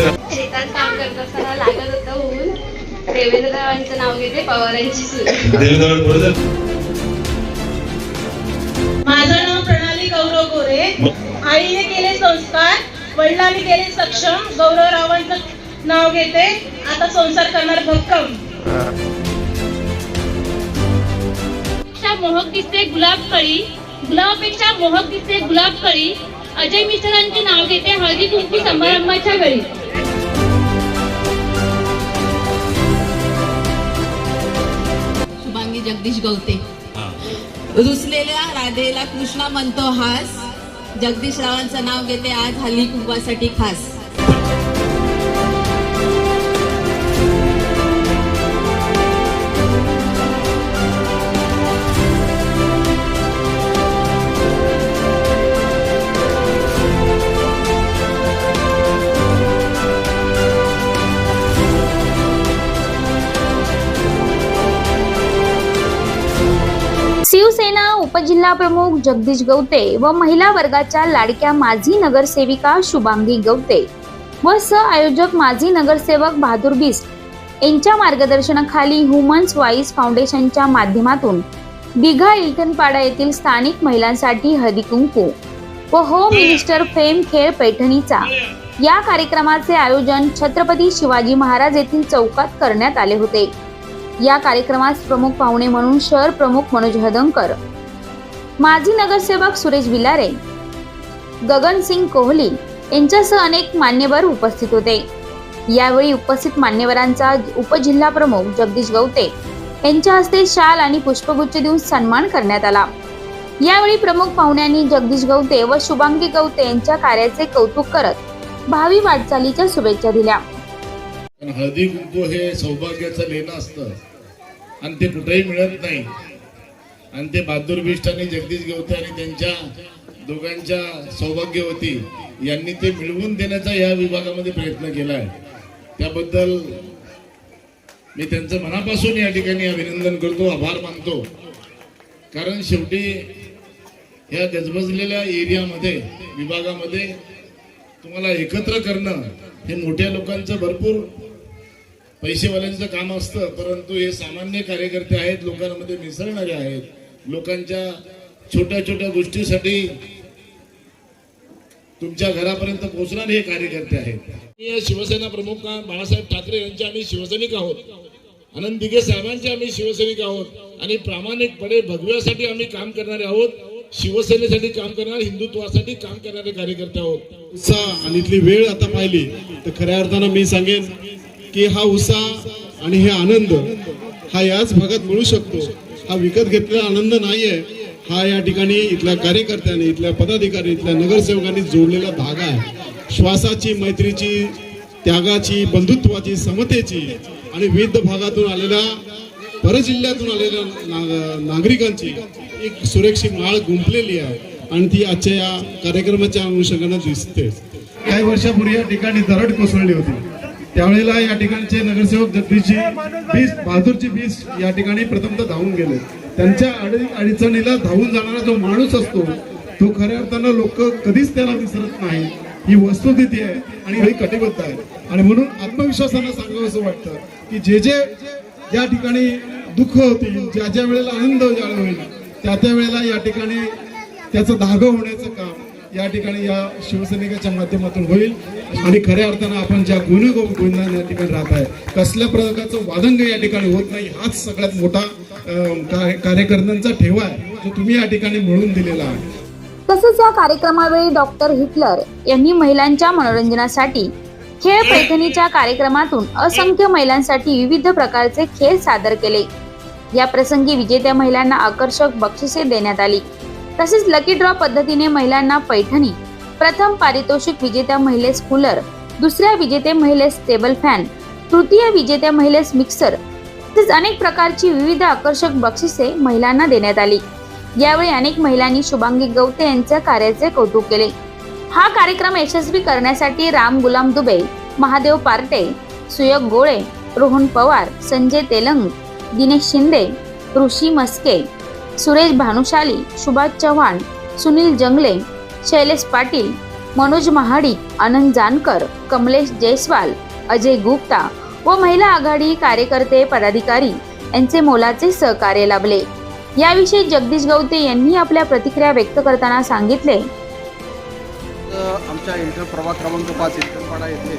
शेतात काम करत असताना लागत होतं ऊन देवेंद्ररावांचं नाव घेते पवारांची सून देवेंद्र पुढे माझं नाव प्रणाली गौरव गोरे. आईने केले संस्कार वडिलांनी केले सक्षम. गौरव गौरवरावांचं नाव घेते. आता संसार करणार भक्कम. पेक्षा मोहक दिसते गुलाब कळी गुलाबापेक्षा मोहक दिसते गुलाब कळी अजय मिश्रांचे नाव घेते हळदी कुंकू समारंभाच्या वेळी. जगदीश गवते. रुसलेल्या राधेला कृष्णा म्हणतो हास. जगदीश रावांचं नाव घेते आज हल्ली कुंकवासाठी खास. शिवसेना उपजिल्हाप्रमुख जगदीश गवते व महिला वर्गाच्या लाडक्या माजी नगरसेविका शुभांगी गवते व सहआयोजक माजी नगरसेवक बहादूर बिस्ट यांच्या मार्गदर्शनाखाली ह्युमन्स वाईस फाउंडेशनच्या माध्यमातून दिघा इल्टनपाडा येथील स्थानिक महिलांसाठी हळदी कुंकू व होम मिनिस्टर फेम खेळ पैठणीचा. या कार्यक्रमाचे आयोजन छत्रपती शिवाजी महाराज येथील चौकात करण्यात आले होते. या कार्यक्रमास प्रमुख पाहुणे म्हणून शहर प्रमुख मनोज हदंकर माजी नगरसेवक सुरेश विलारे गगनसिंग कोहली यांच्यासह अनेक मान्यवर उपस्थित होते. यावेळी उपस्थित मान्यवरांचा उपजिल्हा प्रमुख जगदीश गवते यांच्या हस्ते शाल आणि पुष्पगुच्छ देऊन सन्मान करण्यात आला. यावेळी प्रमुख पाहुण्यांनी जगदीश गवते व शुभांगी गवते यांच्या कार्याचे कौतुक करत भावी वाटचालीच्या शुभेच्छा दिल्या. हळदी कुंकू हे सौभाग्याचं लेणं असतं. आणि ते कुठेही मिळत नाही. आणि ते बहादूर बिष्ट आणि जगदीश गवते आणि त्यांच्या दोघांच्या सौभाग्यवती यांनी ते मिळवून देण्याचा या विभागामध्ये प्रयत्न केला आहे. त्याबद्दल मी त्यांचं मनापासून या ठिकाणी अभिनंदन करतो आभार मानतो. कारण शेवटी या गजबजलेल्या एरियामध्ये विभागामध्ये तुम्हाला एकत्र करणं हे मोठ्या लोकांचं भरपूर पैसेवाल्यांचं काम असतं परंतु हे सामान्य कार्यकर्ते आहेत लोकांमध्ये मिसळणारे आहेत. लोकांच्या छोट्या छोट्या गोष्टीसाठी तुमच्या घरापर्यंत पोहोचणारे हे कार्यकर्ते आहेत. शिवसेना प्रमुख बाळासाहेब ठाकरे यांचे आम्ही शिवसैनिक आहोत. आनंद दिघे साहेबांचे आम्ही शिवसैनिक आहोत. आणि प्रामाणिकपणे भगव्यासाठी आम्ही काम करणारे आहोत. शिवसेनेसाठी काम करणारे हिंदुत्वासाठी काम करणारे कार्यकर्ते आहोत. उत्साह आणि इथली वेळ आता पाहिली तर खऱ्या अर्थानं मी सांगेन की हा उत्साह आणि हे आनंद हा याच भागात मिळू शकतो. हा विकत घेतलेला आनंद नाहीये. हा या ठिकाणी इथल्या कार्यकर्त्यांनी इथल्या पदाधिकारी इथल्या नगरसेवकांनी जोडलेला धागा आहे. श्वासाची मैत्रीची त्यागाची बंधुत्वाची समतेची आणि विविध भागातून आलेल्या परजिल्ह्यातून आलेल्या ना- नागरिकांची एक सुरक्षित माळ गुंपलेली आहे आणि ती आजच्या या कार्यक्रमाच्या अनुषंगानं दिसते काही वर्षापूर्वी या ठिकाणी दरड कोसळली होती. त्यावेळेला या ठिकाणचे नगरसेवक जगदीशजी बीस बहादूरजी बीस या ठिकाणी प्रथमतः धावून गेले. त्यांच्या अडी अडचणीला धावून जाणारा जो माणूस असतो तो खऱ्या अर्थानं लोक कधीच त्याला विसरत नाही. ही वस्तुस्थिती आहे आणि ही कटिबद्ध आहे. आणि म्हणून आत्मविश्वासानं सांगावं असं वाटतं की जे जे ज्या ठिकाणी दुःख होतील ज्या ज्या वेळेला आनंद होईल त्या त्या वेळेला या ठिकाणी त्याचं धागं होण्याचं काम या ठिकाणी या शिवसैनिकाच्या माध्यमातून होईल. आणि खऱ्या अर्थानं आपण ज्या गुण गोविंदाने या ठिकाणी राहत आहे कसल्या प्रकारचं वादंग या ठिकाणी होत नाही हाच सगळ्यात मोठा कार्यकर्त्यांचा ठेवा आहे जो तुम्ही या ठिकाणी मिळवून दिलेला आहे. तसंच या कार्यक्रमावेळी डॉक्टर हिटलर यांनी महिलांच्या मनोरंजनासाठी खेळ पैठणीच्या कार्यक्रमातून असंख्य महिलांसाठी विविध प्रकारचे खेळ सादर केले. या प्रसंगी विजेत्या महिलांना आकर्षक बक्षिसे देण्यात आली. तसेच लकी ड्रॉ पद्धतीने महिलांना पैठणी. प्रथम पारितोषिक विजेत्या महिलेस कूलर दुसऱ्या विजेते महिलेस टेबल फॅन तृतीय विजेत्या महिलेस मिक्सर तसेच अनेक प्रकारची विविध आकर्षक बक्षिसे महिलांना देण्यात आली. यावेळी अनेक महिलांनी शुभांगी गवते यांच्या कार्याचे कौतुक केले. हा कार्यक्रम यशस्वी करण्यासाठी राम गुलाम दुबे महादेव पार्टे सुयोग गोळे रोहन पवार संजय तेलंग दिनेश शिंदे ऋषी मस्के सुरेश भानुशाली सुभाष चव्हाण सुनील जंगले शैलेश पाटील मनोज महाडिक आनंद जानकर कमलेश जयस्वाल अजय गुप्ता व महिला आघाडी कार्यकर्ते पदाधिकारी यांचे मोलाचे सहकार्य लाभले. याविषयी जगदीश गवते यांनी आपल्या प्रतिक्रिया व्यक्त करताना सांगितले. आमच्या इंटर प्रभाग क्रमांक पाच इंटरपाडा येथे.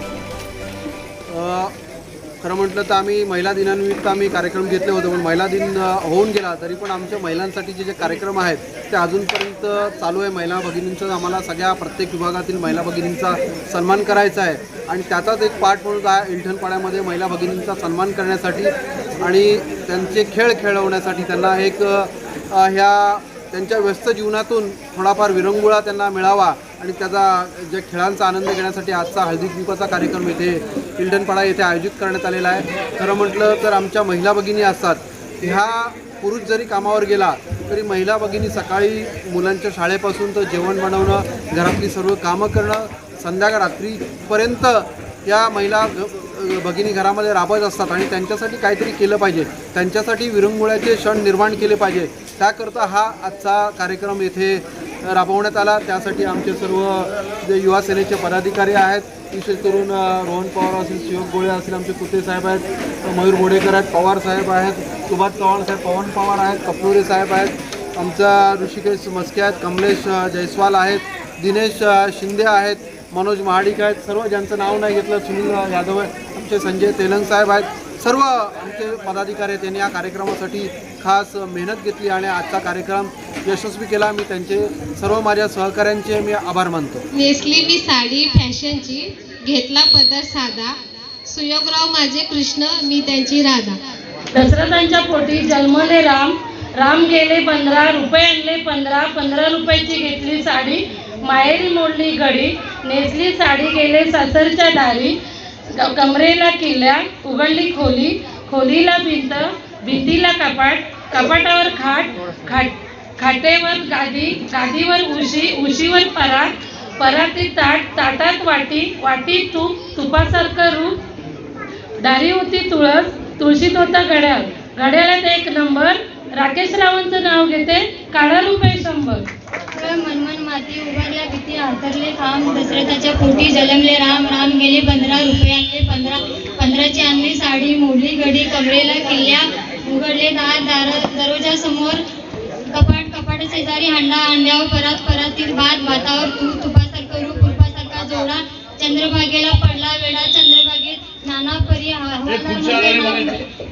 खरं म्हटलं तर आम्ही महिला दिनानिमित्त आम्ही कार्यक्रम घेतले होते पण महिला दिन होऊन गेला तरी पण आमच्या महिलांसाठीचे जे कार्यक्रम आहेत ते अजूनपर्यंत चालू आहे. महिला भगिनींचं आम्हाला सगळ्या प्रत्येक विभागातील महिला भगिनींचा सन्मान करायचा आहे. आणि त्याचाच एक पार्ट म्हणून हा इंठणपाड्यामध्ये महिला भगिनींचा सन्मान करण्यासाठी आणि त्यांचे खेळ खेळवण्यासाठी त्यांना एक ह्या त्यांच्या व्यस्त जीवनातून थोडाफार विरंगुळा त्यांना मिळावा. आणि त्याचा जे खेळांचा आनंद घेण्यासाठी आजचा हळदी कुंकाचा कार्यक्रम येथे इल्डनपाडा येथे आयोजित करण्यात आलेला आहे. खरं म्हटलं तर आमच्या महिला भगिनी असतात. ह्या पुरुष जरी कामावर गेला तरी महिला भगिनी सकाळी मुलांच्या शाळेपासून तर जेवण बनवणं घरातली सर्व कामं करणं संध्याकाळ रात्रीपर्यंत या महिला भगिनी घरामध्ये राबत असतात आणि त्यांच्यासाठी काहीतरी केलं पाहिजे. त्यांच्यासाठी विरंगुळ्याचे क्षण निर्माण केले पाहिजे. त्याकरता हा आजचा कार्यक्रम येथे राबवण्यात आला. त्यासाठी आमचे सर्व जे युवा सेनेचे पदाधिकारी आहेत विशेष करून रोहन पवार असेल शिवक गोळे असतील आमचे कुते साहेब आहेत मयूर बोडेकर आहेत पवार साहेब आहेत सुभाष चव्हाण साहेब पवन पवार आहेत कपलोरे साहेब आहेत आमचा ऋषिकेश मस्के आहेत कमलेश जयस्वाल आहेत दिनेश शिंदे आहेत मनोज महाडिक आहेत सर्व ज्यांचं नाव नाही घेतलं सुनील यादव आहे आमचे संजय तेलंग साहेब आहेत सर्व आमचे पदाधिकारी आहेत त्यांनी या कार्यक्रमासाठी खास मेहनत घेतली आणि आजचा कार्यक्रम यशस्वी केला. मी त्यांचे सर्व माझ्या सहकाऱ्यांचे मी आभार मानतो. नेसली मी साडी फॅशनची घेतला पदर साधा. सुयोगराव माझे कृष्ण मी त्यांची राधा. दशरथांच्या पोटी जन्मले राम. राम गेले पंधरा रुपये आणले पंधरा. पंधरा रुपयाची घेतली साडी. माहेरी मोडली घडी. नेसली साडी गेले सासरच्या दारी. क- कमरेला किल्ल्या उघडली खोली. खोलीला भिंत भिंतीला कपाट. कपाटावर खाट खाट खाटेवर गादी गादीवर उशी उशीवर परात पराती ताट ताटात वाटी वाटी तूप तुपासारखं रूप. दारी होती तुळस तुळशीत होता घड्याळ. घड्याळात एक नंबर. राकेश रावांचं नाव घेते काढा रुपये शंभर. मनमन माती उभारल्या भीती हातरले थांब दशरथाच्या पोटी जलमले राम राम गेले पंधरा रुपयाने पंधरा पंधराची आणली साडी मोडली गडी कमरेला किल्ल्या उघडले दार दार दरवाजासमोर कपाट शेजारी हांडा हांड्यावर परात परातीत भात भातावर तूप तुपासारखं रूप रूपासारखा जोडा. चंद्रभागेला पडला वेळा चंद्रभागेत नाना परी नाव-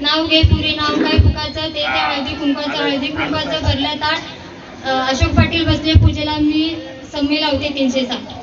नाव घे पुरे नाव काय? फुकाचं ते त्या हळदी कुंकाचं हळदी कुंकाचं भरल्या ताट. अशोक पाटील बसले पूजेला मी सम्मी लावते तीनशे सात